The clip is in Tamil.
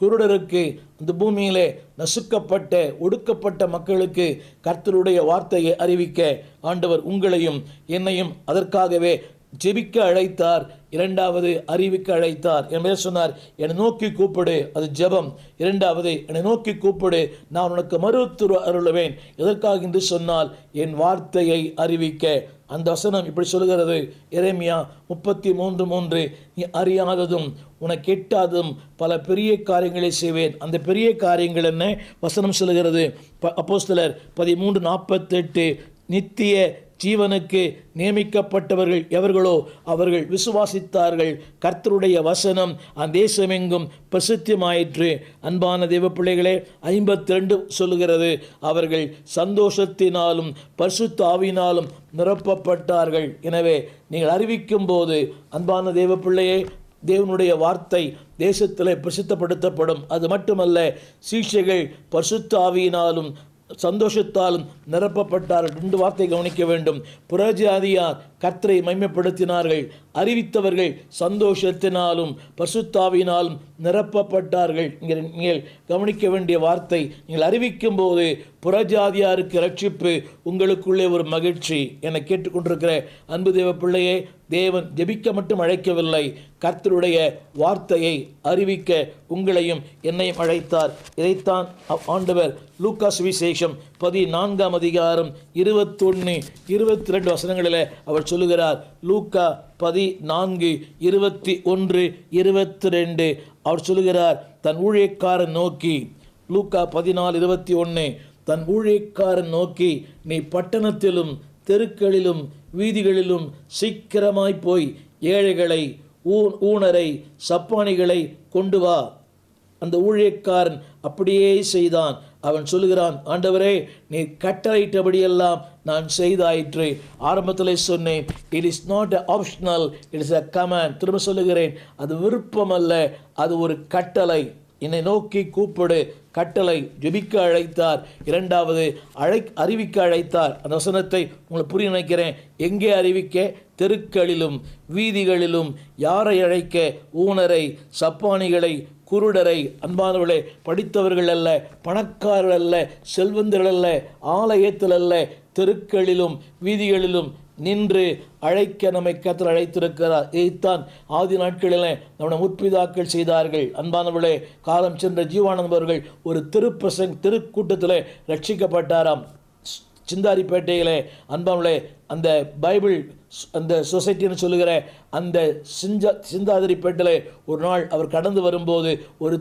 குருடருக்கு இந்த பூமியிலே நசுக்கப்பட்ட ஒடுக்கப்பட்ட மக்களுக்கு கர்த்தருடைய வார்த்தையை அறிவிக்க ஆண்டவர் உங்களையும் என்னையும் அதற்காகவே ஜெபிக்க அழைத்தார். இரண்டாவது அறிவிக்க அழைத்தார். என்பதை சொன்னார் என்னை நோக்கி கூப்பிடு அது ஜெபம். இரண்டாவது என்னை நோக்கி கூப்பிடு நான் உனக்கு மறுத்துரு அருளுவேன். எதற்காக? என்று சொன்னால் என் வார்த்தையை அறிவிக்க. அந்த வசனம் இப்படி சொல்கிறது இறைமையா முப்பத்தி மூன்று மூன்று நீ அறியாததும் உனக்கு எட்டாததும் பல பெரிய காரியங்களை செய்வேன். அந்த பெரிய காரியங்கள் என்ன? வசனம் சொல்கிறது ப அப்போஸ்தலர் பதிமூன்று நாற்பத்தெட்டு நித்திய ஜீவனுக்கு நியமிக்கப்பட்டவர்கள் எவர்களோ அவர்கள் விசுவாசித்தார்கள். கர்த்தருடைய வசனம் அந்த தேசமெங்கும் பிரசித்தியமாயிற்று அன்பான தேவப்பிள்ளைகளே ஐம்பத்தி ரெண்டு சொல்லுகிறது அவர்கள் சந்தோஷத்தினாலும் பரிசுத்தாவினாலும் நிரப்பப்பட்டார்கள். எனவே நீங்கள் அறிவிக்கும் போது அன்பான தேவப்பிள்ளையே தேவனுடைய வார்த்தை தேசத்தில் பிரசித்தப்படுத்தப்படும். அது மட்டுமல்ல சீஷைகள் பசுத்தாவியினாலும் சந்தோஷத்தாலும் நிரப்பப்பட்டார்கள். ரெண்டு வார்த்தை கவனிக்க வேண்டும். புறஜாதியார் கர்த்தரை மைமைப்படுத்தினார்கள் அறிவித்தவர்கள் சந்தோஷத்தினாலும் பசுத்தாவினாலும் நிரப்பப்பட்டார்கள். இங்கே நீங்கள் கவனிக்க வேண்டிய வார்த்தை நீங்கள் அறிவிக்கும் போது புறஜாதியாருக்கு ரட்சிப்பு உங்களுக்குள்ளே ஒரு மகிழ்ச்சி. என கேட்டுக்கொண்டிருக்கிற அன்பு தேவ பிள்ளையே தேவன் ஜெபிக்க மட்டும் அழைக்கவில்லை. கர்த்தருடைய வார்த்தையை அறிவிக்க உங்களையும் என்னையும் அழைத்தார். இதைத்தான் ஆண்டவர் லூக்கா சுவிசேஷம் பதினான்காம் அதிகாரம் இருபத்தொன்று இருபத்தி ரெண்டு வசனங்களில் அவர் சொல்லுகிறார். லூக்கா பதினான்கு இருபத்தி ஒன்று இருபத்தி ரெண்டு அவர் சொல்லுகிறார் தன் ஊழியக்காரன் நோக்கி லூக்கா பதினாலு இருபத்தி ஒன்று தன் ஊழியக்காரன் நோக்கி நீ பட்டணத்திலும் தெருக்களிலும் வீதிகளிலும் சீக்கிரமாய் போய் ஏழைகளை ஊ ஊனரை சப்பானிகளை கொண்டு வா. அந்த ஊழியக்காரன் அப்படியே செய்தான். அவன் சொல்லுகிறான் ஆண்டவரே நீ கட்டளையிட்டபடியெல்லாம் நான் செய்தாயிற்று. ஆரம்பத்தில் சொன்னேன் it is not a optional it is a common திரும்ப சொல்லுகிறேன் அது விருப்பம் அல்ல அது ஒரு கட்டளை. என்னை நோக்கி கூப்பிடு கட்டளை ஜெபிக்க அழைத்தார். இரண்டாவது அழை அறிவிக்க அழைத்தார். அந்த வசனத்தை உங்களுக்கு புரிய நினைக்கிறேன். எங்கே அறிவிக்க? தெருக்களிலும் வீதிகளிலும். யாரை அழைக்க? ஊனரை சப்பானிகளை குருடரை அன்பானவர்களே படித்தவர்கள் அல்ல பணக்காரர்கள் அல்ல செல்வந்தர்கள் அல்ல ஆலயத்தில் அல்ல தெருக்களிலும் வீதிகளிலும் நின்று அழைக்க நம்மை கத்தர் அழைத்திருக்கிறார். இதைத்தான் ஆதி நாட்களில் நம்முடைய முற்பிதாக்கள் செய்தார்கள். அன்பானவர்களே காலம் சென்ற ஜீவானந்தவர்கள் ஒரு திருப்பிரசங் திருக்கூட்டத்தில் ரட்சிக்கப்பட்டாராம். சிந்தாரிப்பேட்டையிலே அன்பாங்களே அந்த பைபிள் அந்த சொசைட்டின்னு சொல்லுகிற அந்த சிஞ்சா சிந்தாதிரிப்பேட்டில் ஒரு நாள் அவர் கடந்து வரும்போது ஒரு